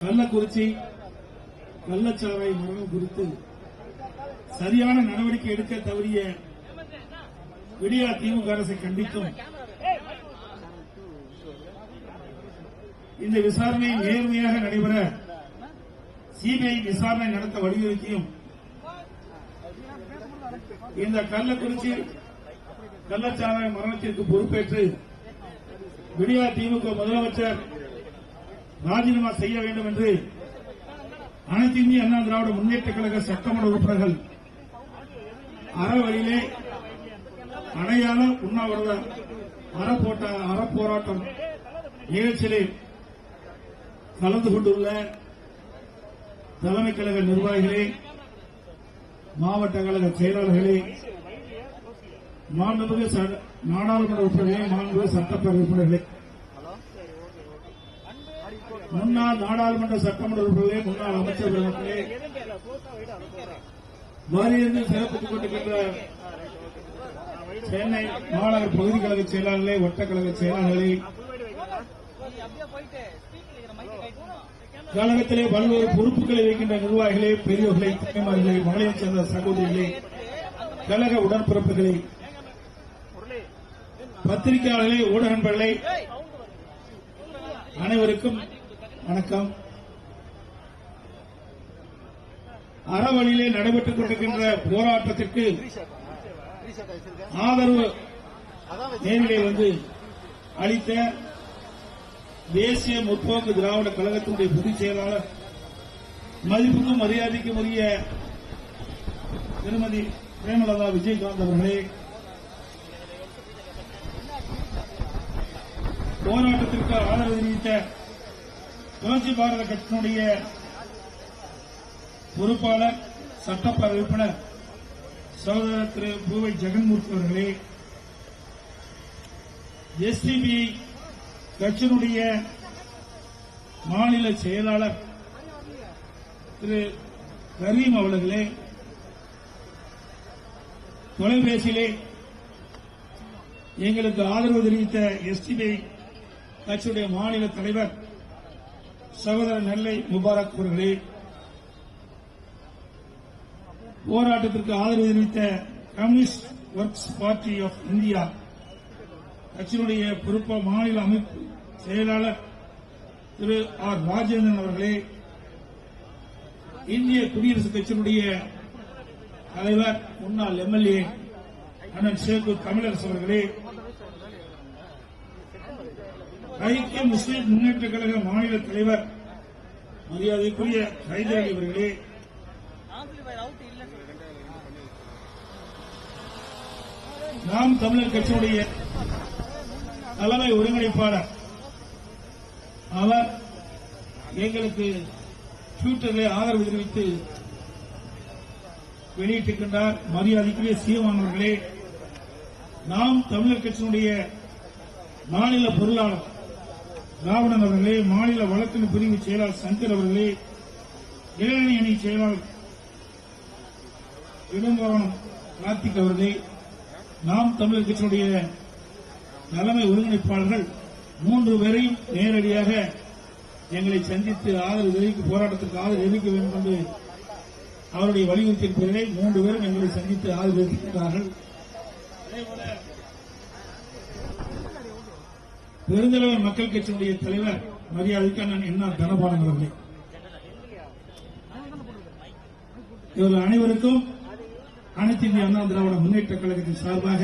கள்ளக்குறிச்சி கள்ளச்சாராய மரணம் குறித்து சரியான நடவடிக்கை எடுக்க தவறிய விடியா திமுக அரசை கண்டித்தும் இந்த விசாரணை நேர்மையாக நடைபெற சிபிஐ விசாரணை நடத்த வலியுறுத்தியும் இந்த கள்ளக்குறிச்சி கள்ளச்சாராய மரணத்திற்கு பொறுப்பேற்று விடியா திமுக முதலமைச்சர் ராஜினாமா செய்ய வேண்டும் என்று அனைத்து இந்திய அண்ணா திராவிட முன்னேற்ற கழக சட்டமன்ற உறுப்பினர்கள் அறவழியிலே அடையாள உண்ணாவிரத அறப்போட்ட அறப்போராட்டம் நிகழ்ச்சியிலே கலந்து கொண்டுள்ள தலைமை கழக நிர்வாகிகளே மாவட்ட கழக செயலாளர்களே மாண்புமிகு ச- நாடாளுமன்ற உறுப்பினர்களே மாண்புமிகு சட்டப்பேரவை உறுப்பினர்களே முன்னாள் நாடாளுமன்ற சட்டமன்ற உறுப்பினர்களே முன்னாள் அமைச்சர் பெருமக்களே சிறப்பித்துக் கொண்டிருக்கின்ற சென்னை மாநகர் பகுதி கழக செயலாளர்களே வட்டக்கழக செயலாளர்களே. கழகத்திலே பல்வேறு பொறுப்புகளை வைக்கின்ற நிர்வாகிகளே பெரியோர்களே தாய்மார்களே மகளிரைச் சேர்ந்த சகோதரிகளே கழக உடன்பிறப்புகளே பத்திரிகையாளர்களே ஊடக நண்பர்களே அனைவருக்கும் வணக்கம். அறவழியிலே நடைபெற்றுக் கொண்டிருக்கின்ற போராட்டத்திற்கு ஆதரவு நேரிலே வந்து அளித்த தேசிய முற்போக்கு திராவிட கழகத்தினுடைய பொதுச் செயலாளர் மதிப்புக்கும் மரியாதைக்கும் உரிய திருமதி பிரேமலதா விஜயகாந்த் அவர்களே போராட்டத்திற்கு ஆதரவு தெரிவித்த புரட்சி பாரத கட்சியினுடைய பொறுப்பாளர் சட்டப்பேரவை உறுப்பினர் சகோதரர் திரு பூவை ஜெகன்மூர்த்தி அவர்களே எஸ்டிபி கட்சியினுடைய மாநில செயலாளர் திரு கரீம் அவர்களே தொலைபேசியிலே எங்களுக்கு ஆதரவு தெரிவித்த எஸ்டிபி கட்சியுடைய மாநில தலைவர் சகோதரர் நெல்லை முபாரக் அவர்களே போராட்டத்திற்கு ஆதரவு தெரிவித்த communist works party of India கட்சியினுடைய பொறுப்ப மாநில அமைப்பு செயலாளர் திரு ஆர் ராஜேந்திரன் அவர்களே இந்திய குடியரசுக் கட்சியினுடைய தலைவர் முன்னாள் எம்எல்ஏ அண்ணன் சேகூர் தமிழரசு அவர்களே ஐக்கிய முஸ்லீம் முன்னேற்ற கழக மாநில தலைவர் மரியாதைக்குரிய ஹைதர் அலி அவர்களே. நாம் தமிழர் கட்சியுடைய தலைமை ஒருங்கிணைப்பாளர். அவர் எங்களுக்கு ட்விட்டரில் ஆதரவு தெரிவித்து வெளியிட்டிருக்கின்றார். மரியாதைக்குரிய சீமானவர்களே நாம் தமிழர் கட்சியினுடைய மாநில பொருளாளர் ராவணன் அவர்களே மாநில வழக்கின் பிரிவு செயலாளர் சங்கர் அவர்களே இளைஞரணி அணி செயலாளர் இடம்பரம் கார்த்திக் அவர்களே நாம் தமிழர் கட்சியினுடைய தலைமை ஒருங்கிணைப்பாளர்கள் மூன்று பேரையும் நேரடியாக எங்களை சந்தித்து ஆதரவு தெரிவிக்க போராட்டத்திற்கு ஆதரவு தெரிவிக்க வேண்டும் என்று அவருடைய வலியுறுத்தியின் பேரில் மூன்று பேரும் எங்களை சந்தித்து ஆதரவு தெரிவிக்கிறார்கள் அதேபோல பெருந்தலைவர் மக்கள் கட்சியினுடைய தலைவர் மரியாதைக்கு நான் என்ன தனபாலன் அவர்களே? இவர்கள் அனைவருக்கும் அனைத்து இந்திய அண்ணா திராவிட முன்னேற்ற கழகத்தின் சார்பாக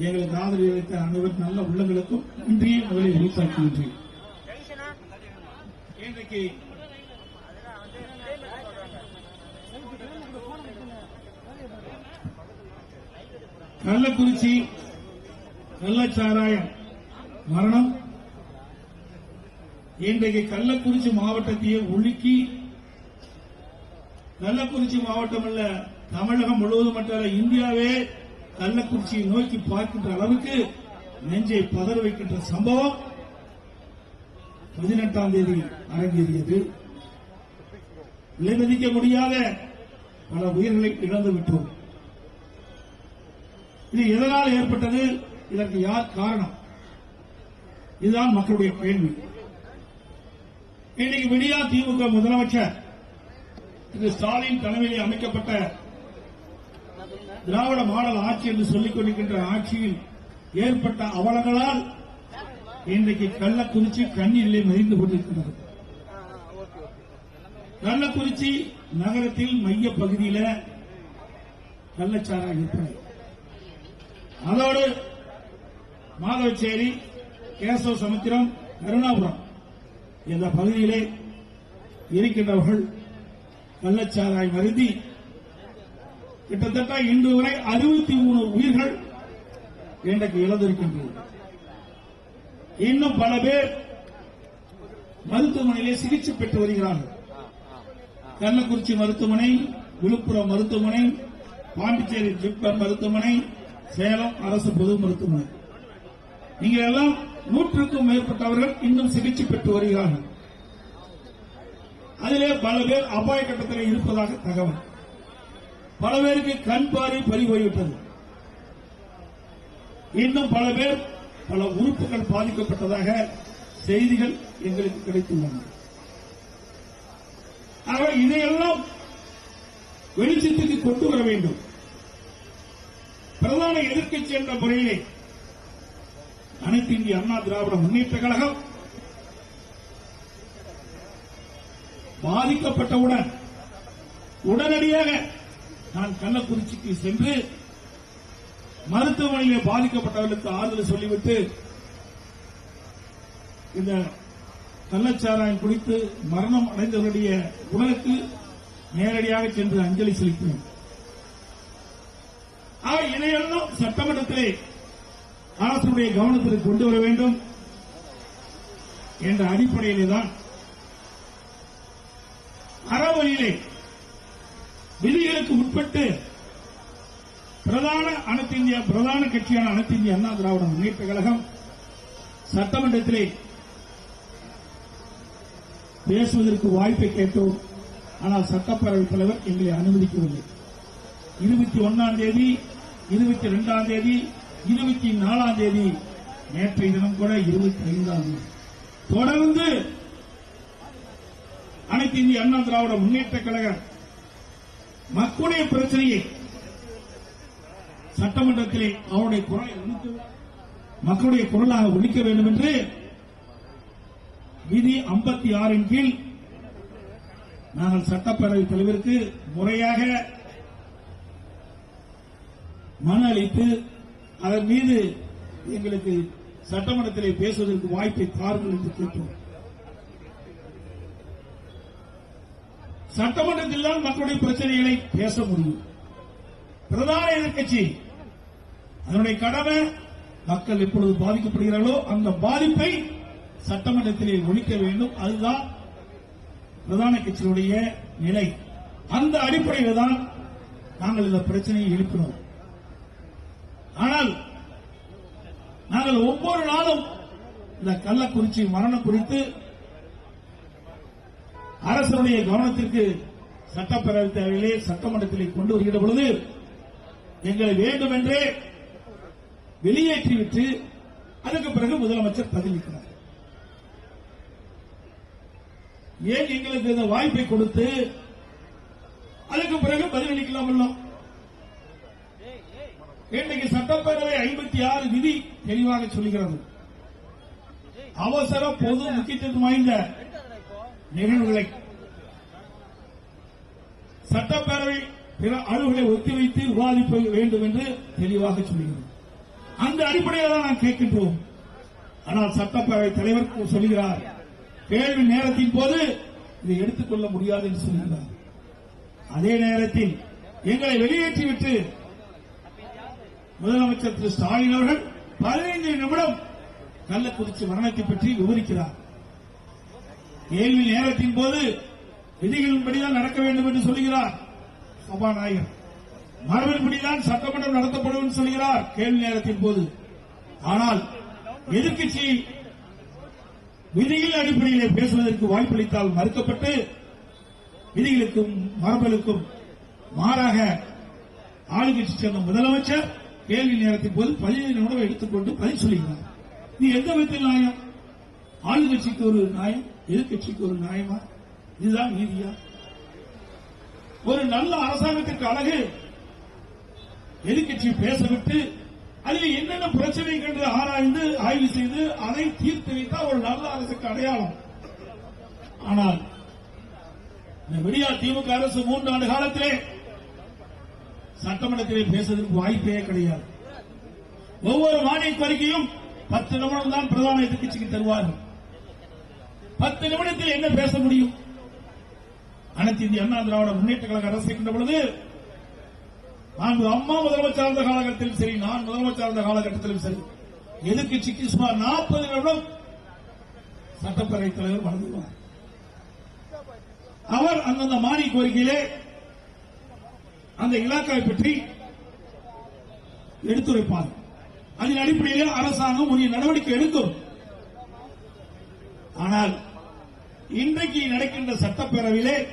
எங்களுக்கு ஆதரவு அளித்த அனைவரும் நல்ல உள்ளங்களுக்கும் நன்றியை முதலில் உரித்தாக்குகின்றேன். இன்றைக்கு கள்ளக்குறிச்சி கள்ளச்சாராயம் மரணம். இன்றைக்கு கள்ளக்குறிச்சி மாவட்டத்தையே உலுக்கி கள்ளக்குறிச்சி மாவட்டம் அல்ல தமிழகம் முழுவதும் மட்டும் இந்தியாவே கள்ளக்குறிச்சியை நோக்கி பார்க்கின்ற அளவுக்கு நெஞ்சை பதற வைக்கின்ற சம்பவம் பதினெட்டாம் தேதி அரங்கேறியது விலைமதிக்க முடியாத பல உயிர்களை இழந்து விட்டோம். இது எதனால் ஏற்பட்டது? இதற்கு யார் காரணம்? இதுதான் மக்களுடைய கேள்வி. இன்னைக்கு விடியா திமுக முதலமைச்சர் திரு ஸ்டாலின் தலைமையில் அமைக்கப்பட்ட திராவிட மாடல் ஆட்சி என்று சொல்லிக் கொண்டிருக்கின்ற ஆட்சியில் ஏற்பட்ட அவலங்களால் இன்றைக்கு கள்ளக்குறிச்சி கண்ணீரிலே மறிந்து கொண்டிருக்கிறது. கள்ளக்குறிச்சி நகரத்தில் மைய பகுதியில கள்ளச்சாராய விற்பனை அதோடு மாதவச்சேரி கேசவ சமுத்திரம் கருணாபுரம் இந்த பகுதியிலே இருக்கின்றவர்கள் கள்ளச்சாராய் மருந்தி. கிட்டத்தட்ட இன்று வரை அறுபத்தி மூணு உயிர்கள் இன்றைக்கு இழந்திருக்கின்றன இன்னும் பல பேர் மருத்துவமனையிலே சிகிச்சை பெற்று வருகிறார்கள். கள்ளக்குறிச்சி மருத்துவமனை விழுப்புரம் மருத்துவமனை பாண்டிச்சேரி ஜிப்மர் மருத்துவமனை சேலம் அரசு பொது மருத்துவமனை. நீங்க எல்லாம் நூற்றுக்கும் மேற்பட்டவர்கள் இன்னும் சிகிச்சை பெற்று வருகிறார்கள். அதிலே பல பேர் அபாய கட்டத்தில் இருப்பதாக தகவல். பல பேருக்கு கண் பாரி பறி போய்விட்டது. இன்னும் பல பேர் பல உறுப்புகள் பாதிக்கப்பட்டதாக செய்திகள் எங்களுக்கு கிடைத்துள்ளன. ஆக இதையெல்லாம் வெளிச்சத்துக்கு கொண்டு வர வேண்டும். பிரதான எதிர்க்கட்சி என்ற முறையிலே அனைத்து இந்திய அண்ணா திராவிட முன்னேற்ற கழகம் பாதிக்கப்பட்டவுடன் உடனடியாக நான் கள்ளக்குறிச்சிக்கு சென்று மருத்துவமனையிலே பாதிக்கப்பட்டவர்களுக்கு ஆறுதல் சொல்லிவிட்டு இந்த கள்ளச்சாராயம் குடித்து மரணம் அடைந்தவருடைய உடலுக்கு நேரடியாக சென்று அஞ்சலி செலுத்தினோம் ஆக இதையெல்லாம் சட்டமன்றத்திலே அரசுடைய கவனத்திற்கு கொண்டு வர வேண்டும் என்ற அடிப்படையில்தான் அறவழியிலே விதிகளுக்கு உட்பட்டு பிரதான அனைத்து இந்திய பிரதான கட்சியான அனைத்து இந்திய அண்ணா திராவிட முன்னேற்ற கழகம் சட்டமன்றத்திலே பேசுவதற்கு வாய்ப்பை கேட்டோம். ஆனால் சட்டப்பேரவைத் தலைவர் எங்களை அனுமதிக்கவில்லை. இருபத்தி ஒன்னாம் தேதி இருபத்தி இரண்டாம் தேதி இருபத்தி நாலாம் தேதி நேற்றைய தினம் கூட இருபத்தி ஐந்தாம் தேதி. தொடர்ந்து அனைத்து இந்திய அண்ணா திராவிட முன்னேற்ற கழகம் மக்களுடைய பிரச்சனையை சட்டமன்றத்திலே அவருடைய குரலை மக்களுடைய குரலாக ஒழிக்க வேண்டும் என்று விதி ஐம்பத்தி ஆறின் கீழ் நாங்கள் சட்டப்பேரவைத் தலைவருக்கு முறையாக மனு அளித்து அதன் மீது எங்களுக்கு சட்டமன்றத்திலே பேசுவதற்கு வாய்ப்பை தாருங்கள் என்று கேட்டோம். சட்டமன்றத்தில் தான் மக்களுடைய பிரச்சனைகளை பேச முடியும். பிரதான எதிர்கட்சி அதனுடைய கடமை மக்கள் எப்பொழுது பாதிக்கப்படுகிறார்களோ அந்த பாதிப்பை சட்டமன்றத்திலே ஒழிக்க வேண்டும். அதுதான் பிரதான கட்சியினுடைய நிலை. அந்த அடிப்படையில் தான் நாங்கள் இந்த பிரச்சனையை எழுப்பினோம். ஆனால் நாங்கள் ஒவ்வொரு நாளும் இந்த கள்ளக்குறிச்சி மரணம் குறித்து அரசனுடைய கவனத்திற்கு சட்டப்பேரவை தேவையிலே சட்டமன்றத்திலே கொண்டு வருகிற பொழுது எங்களை வேண்டுமென்றே வெளியேற்றிவிட்டு அதுக்கு பிறகு முதலமைச்சர் பதிலளிக்கிறார் ஏன் எங்களுக்கு இந்த வாய்ப்பை கொடுத்து அதுக்கு பிறகு பதிலளிக்கலாம் இன்றைக்கு சட்டப்பேரவை ஐம்பத்தி ஆறு விதி தெளிவாக சொல்கிறது. அவசர பொது முக்கியத்துவம் வாய்ந்த நிகழ்வுகளை சட்டப்பேரவை பிற அலுவலை ஒத்திவைத்து விவாதிப்ப வேண்டும் என்று தெளிவாக சொல்கிறது. அந்த அடிப்படையில் தான் நாம் கேட்கின்றோம். ஆனால் சட்டப்பேரவை தலைவர் சொல்கிறார் கேள்வி நேரத்தின் போது இதை எடுத்துக்கொள்ள முடியாது என்று சொல்கிறார். அதே நேரத்தில் எங்களை வெளியேற்றிவிட்டு முதலமைச்சர் திரு ஸ்டாலின் அவர்கள் பதினைந்து நிமிடம் கள்ளக்குறிச்சி மரணத்தை பற்றி விவரிக்கிறார். கேள்வி நேரத்தின் போது விதிகளின்படிதான் நடக்க வேண்டும் என்று சொல்கிறார் சபாநாயகர். மரபின்படிதான் சட்டமன்றம் நடத்தப்படும் என்று சொல்கிறார் கேள்வி நேரத்தின் போது. ஆனால் எதிர்கட்சி விதிகள் அடிப்படையிலே பேசுவதற்கு வாய்ப்பளித்தால் மறுக்கப்பட்டு விதிகளுக்கும் மரபலுக்கும் மாறாக ஆளுங்கட்சி சேர்ந்த முதலமைச்சர் கேள்வி நேரத்தின் போது பதினைந்து உணவை எடுத்துக்கொண்டு பதில் சொல்லுகிறார் நீ எந்த விதத்தில் நியாயம்? ஆளுங்கட்சிக்கு ஒரு நியாயம் எதிர்கட்சிக்கு ஒரு நியாயமா? இதுதான் நீதியா? ஒரு நல்ல அரசாங்கத்திற்கு அழகு எதிர்கட்சி பேசவிட்டு அதில் என்னென்ன பிரச்சனை கண்டு ஆராய்ந்து ஆய்வு செய்து அதை தீர்த்து வைத்தால் ஒரு நல்ல அரசுக்கு அடையாளம். ஆனால் இந்த விடியா திமுக அரசு மூன்று ஆண்டு காலத்திலே சட்டமன்றத்திலே பேசுவதற்கு வாய்ப்பே கிடையாது. ஒவ்வொரு மானிய கோரிக்கையும் பத்து நிமிடம் தான் பிரதான எதிர்கட்சிக்கு தருவார்கள் பத்து நிமிடத்தில் என்ன பேச முடியும்? அனைத்து இந்திய அண்ணா திராவிட முன்னேற்ற கழக அரசு இருக்கின்ற பொழுது நான் அம்மா முதலமைச்சர் இருந்த காலகட்டத்திலும் சரி நான் முதலமைச்சர் இருந்த காலகட்டத்திலும் சரி எதிர்கட்சிக்கு சுமார் நாற்பது நிமிடம் சட்டப்பேரவைத் தலைவர் வழங்குவார். அவர் அந்தந்த மானிய கோரிக்கையிலே அந்த இலாக்காவை பற்றி எடுத்துரைப்பார். அதன் அடிப்படையில் அரசாங்கம் உரிய நடவடிக்கை எடுக்கும். ஆனால் இன்றைக்கு நடக்கின்ற சட்டப்பேரவையிலே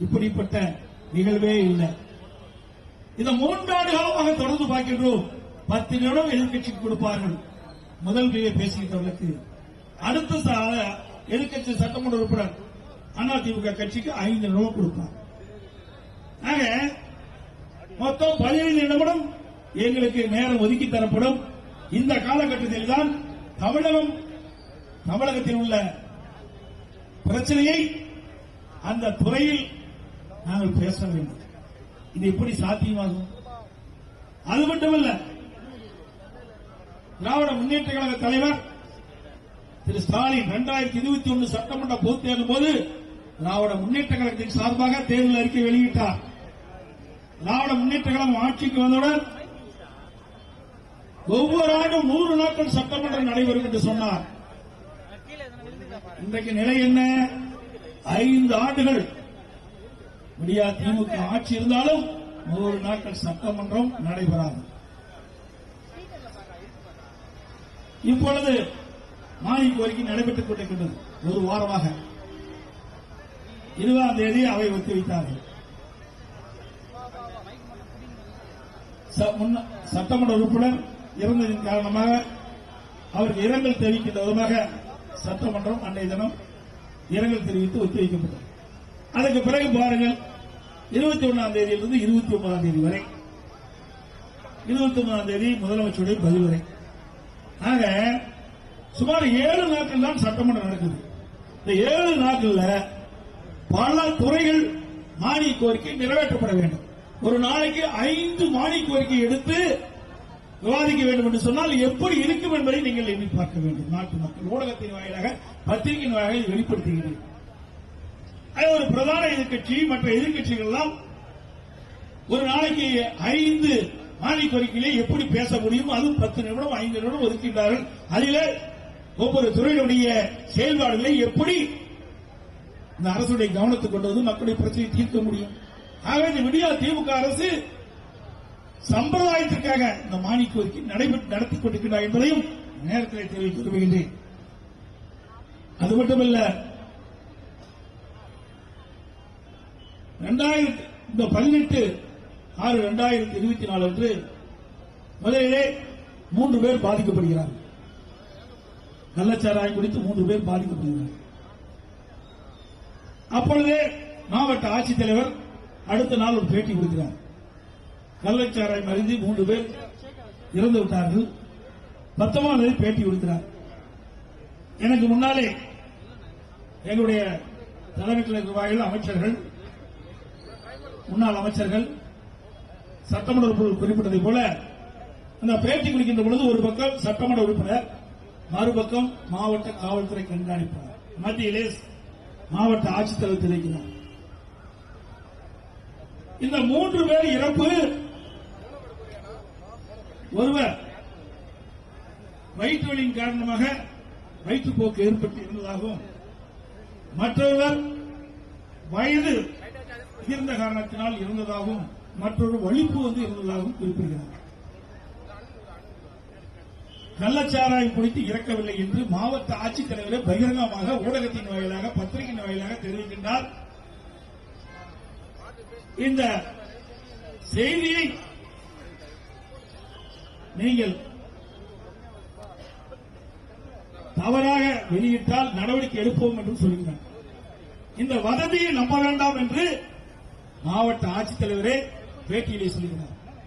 இப்படிப்பட்ட நிகழ்வே இல்லை. இந்த மூன்றாண்டு காலமாக தொடர்ந்து பார்க்கின்றோம். பத்து நிமிடம் எதிர்க்கட்சிக்கு கொடுப்பார்கள். முதல் நிலையை பேசுகின்றவர்களுக்கு அடுத்த ச- எதிர்க்கட்சி சட்டமன்ற உறுப்பினர் அதிமுக கட்சிக்கு ஐந்து நிமிடம் கொடுப்பார். ஆக மொத்தம் பதினைந்து நிமிடம் எங்களுக்கு நேரம் ஒதுக்கி தரப்படும். இந்த காலகட்டத்தில் தான் தமிழகம் தமிழகத்தில் உள்ள பிரச்சனையை அந்த துறையில் நாங்கள் பேச வேண்டும். இது எப்படி சாத்தியமாகும்? அது மட்டுமல்ல திராவிட முன்னேற்ற கழக தலைவர் திரு ஸ்டாலின் இரண்டாயிரத்தி இருபத்தி ஒன்று சட்டமன்ற பொது தேர்தல் போது திராவிட முன்னேற்ற கழகத்தின் சார்பாக தேர்தல் அறிக்கை வெளியிட்டார். நாட முன்னேற்ற கழகம் ஆட்சிக்கு வந்தவுடன் ஒவ்வொரு ஆண்டும் நூறு நாட்கள் சட்டமன்றம் நடைபெறும் என்று சொன்னார். இன்றைக்கு நிலை என்ன? ஐந்து ஆண்டுகள் விடியா திமுக ஆட்சி இருந்தாலும் நூறு நாட்கள் சட்டமன்றம் நடைபெறாது. இப்பொழுது மானிய கோரிக்கை நடைபெற்றுக் கொண்டிருக்கின்றது. ஒரு வாரமாக. இருபதாம் தேதி அவை ஒத்திவைத்தார்கள். சட்டமன்ற உறுப்பினர் இறந்ததின் காரணமாக அவருக்கு இரங்கல் தெரிவிக்கின்ற விதமாக சட்டமன்றம் அன்றைய தினம் இரங்கல் தெரிவித்து ஒத்திவைக்கப்பட்டது. அதற்கு பிறகு பாருங்கள் இருபத்தி ஒன்னாம் தேதியிலிருந்து இருபத்தி ஒன்பதாம் தேதி வரை இருபத்தி ஒன்பதாம் தேதி முதலமைச்சருடைய பதில் வரை. ஆக சுமார் ஏழு நாட்கள் தான் சட்டமன்றம் நடக்குது. இந்த ஏழு நாட்கள்ல பல துறைகள் மானிய கோரிக்கை நிறைவேற்றப்பட வேண்டும். ஒரு நாளைக்கு ஐந்து மானிய கோரிக்கை எடுத்து விவாதிக்க வேண்டும் என்று சொன்னால் எப்படி இருக்கும் என்பதை நீங்கள் எண்ணி பார்க்க வேண்டும். நாட்டு மக்கள் ஊடகத்தின் வாயிலாக பத்திரிகையின் வாயிலாக வெளிப்படுத்துகிறீர்கள் அது ஒரு பிரதான எதிர்க்கட்சி மற்ற எதிர்க்கட்சிகள் எல்லாம் ஒரு நாளைக்கு ஐந்து மானிய கோரிக்கையிலே எப்படி பேச முடியும்? அதுவும் பத்து நிமிடம் ஐந்து நிமிடம் ஒதுக்கின்றார்கள். அதில் ஒவ்வொரு துறையினுடைய செயல்பாடுகளை எப்படி இந்த அரசுடைய கவனத்துக்கு கொண்டு வந்து மக்களுடைய பிரச்சனையை தீர்க்க முடியும்? ஆகவே இந்த விடியா திமுக அரசு சம்பிரதாயத்திற்காக இந்த மாணிக்க கோரிக்கை நடைபெற்று நடத்திக் கொண்டிருக்கிறார் என்பதையும் நேரத்தில் தெரிவிக்க விரும்புகின்றேன் அது மட்டுமல்ல ரெண்டாயிரத்தி இந்த பதினெட்டு ஆறு ரெண்டாயிரத்தி இருபத்தி நாலு அன்று முதலிலே மூன்று பேர் பாதிக்கப்படுகிறார்கள். கள்ளச்சாராயம் குறித்து மூன்று பேர் பாதிக்கப்படுகிறார்கள். அப்பொழுதே மாவட்ட ஆட்சித்தலைவர் அடுத்த நாள் ஒரு பேட்டி கொடுக்கிறார். கள்ளச்சாராயம் அறிந்து மூன்று பேர் இறந்து விட்டார்கள். பத்தொன்பதாம் தேதி பேட்டி கொடுக்கிறார். எனக்கு முன்னாலே எங்களுடைய தலைமை நிர்வாகிகள் அமைச்சர்கள் முன்னாள் அமைச்சர்கள் சட்டமன்ற உறுப்பினர் குறிப்பிட்டதை போல அந்த பேட்டி குடிக்கின்ற பொழுது ஒரு பக்கம் சட்டமன்ற உறுப்பினர் மறுபக்கம் மாவட்ட காவல்துறை கண்காணிப்பாளர். மத்தியிலே மாவட்ட ஆட்சித்தலைவர் தெரிவிக்கிறார் இந்த மூன்று பேர் இறப்பு. ஒருவர் வயிற்று வலியின் காரணமாக வயிற்றுப்போக்கு ஏற்பட்டு இருந்ததாகவும் மற்றொருவர் வயது இருந்த காரணத்தினால் இருந்ததாகவும் மற்றொரு வலிப்பு வந்து இருந்ததாகவும் குறிப்பிடுகிறார். கள்ளச்சாராயம் குறித்து இறக்கவில்லை என்று மாவட்ட ஆட்சித்தலைவரை பகிரங்கமாக ஊடகத்தின் வாயிலாக பத்திரிகையின் வாயிலாக தெரிவிக்கின்றார். இந்த செய்தியை நீங்கள் தவறாக வெளியிட்டால் நடவடிக்கை எடுப்போம் என்று சொல்லுங்கள். இந்த வதந்தியை நம்ப வேண்டாம் என்று மாவட்ட ஆட்சித்தலைவரே பேட்டியிலே சொல்கிறார்